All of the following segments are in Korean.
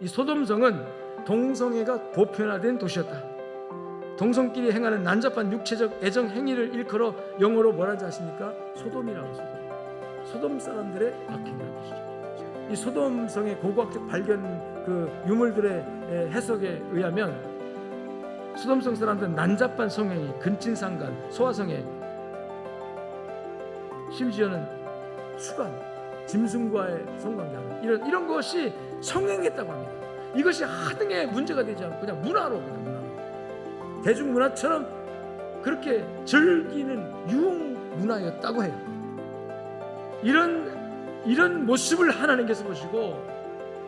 이 소돔성은 동성애가 보편화된 도시였다. 동성끼리 행하는 난잡한 육체적 애정 행위를 일컬어 영어로 뭐라는지 아십니까? 소돔이라고 소돔. 소돔 사람들의 악행이라는 것이죠. 이 소돔성의 고고학적 발견 그 유물들의 에, 해석에 의하면 소돔성 사람들은 난잡한 성행위, 근친상간, 소화성애, 심지어는 수간, 짐승과의 성관계하는 이런 이런 것이 성행했다고 합니다. 이것이 하등의 문제가 되지 않고 그냥 문화로 그냥 문화로 대중문화처럼 그렇게 즐기는 유흥 문화였다고 해요. 이런 이런 모습을 하나님께서 보시고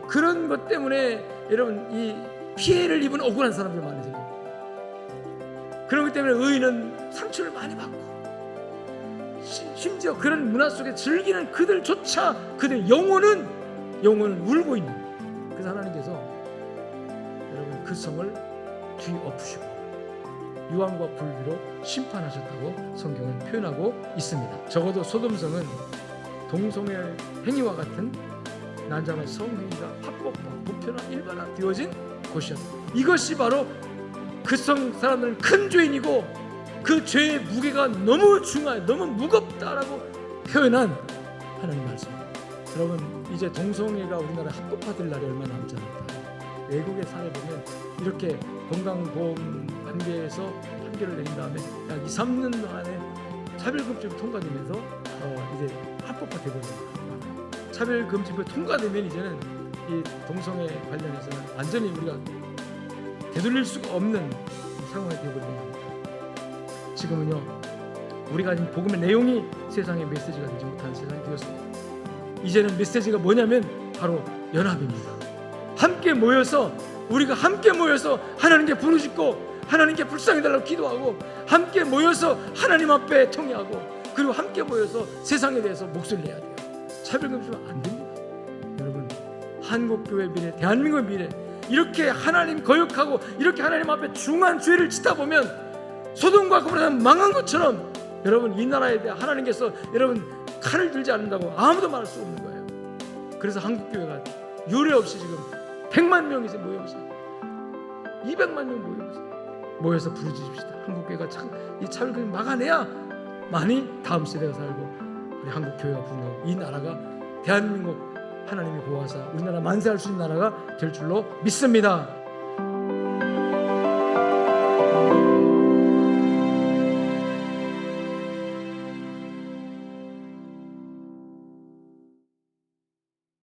그런 것 때문에 여러분 이 피해를 입은 억울한 사람들. 그런 것 때문에 의인은 상처를 많이 받고 시- 심지어 그런 문화 속에 즐기는 그들조차 그들 영혼은 영혼은 울고 있는 그래서 하나님께서 여러분 그 성을 뒤엎으시고 유황과 불비로 심판하셨다고 성경은 표현하고 있습니다. 적어도 소돔성은 동성애 행위와 같은 난잡한 성행위가 합법화, 보편화, 일반화 되어진 곳이었다. 이것이 바로 그 성 사람들은 큰 죄인이고 그 죄의 무게가 너무 중하여 너무 무겁다라고 표현한 하나님 말씀입니다. 여러분 이제 동성애가 우리나라에 합법화될 날이 얼마 남지 않았다. 외국의 사례 보면 이렇게 건강보험 관계에서 판결을 내린 다음에 약 2, 3년 동안에 차별금지법 통과되면서 어, 이제 합법화되고 있습니다. 차별금지법 통과되면 이제는 이 동성애 관련해서는 완전히 우리가 되돌릴 수가 없는 상황이 되어버린 겁니다. 지금은요 우리가 지금 복음의 내용이 세상의 메시지가 되지 못하는 세상이 되었습니다. 이제는 메시지가 뭐냐면 바로 연합입니다. 함께 모여서 우리가 함께 모여서 하나님께 부르짖고 하나님께 불쌍히 달라고 기도하고 함께 모여서 하나님 앞에 통회하고 그리고 함께 모여서 세상에 대해서 목소리를 내야 돼요. 차별금지면 안 됩니다. 여러분 한국 교회 미래, 대한민국의 미래 이렇게 하나님 거역하고 이렇게 하나님 앞에 중한 죄를 짓다 보면 소돔과 고모라는 망한 것처럼 여러분 이 나라에 대해 하나님께서 여러분 칼을 들지 않는다고 아무도 말할 수 없는 거예요. 그래서 한국 교회가 유례 없이 지금 100만 명이 이제 모여서 200만 명 모여서 모여서 부르짖읍시다. 한국 교회가 참이 차별금지 막아내야 많이 다음 세대가 살고 우리 한국 교회가 부흥하고 이 나라가 대한민국 하나님이 보호하사 우리나라 만세할 수 있는 나라가 될 줄로 믿습니다.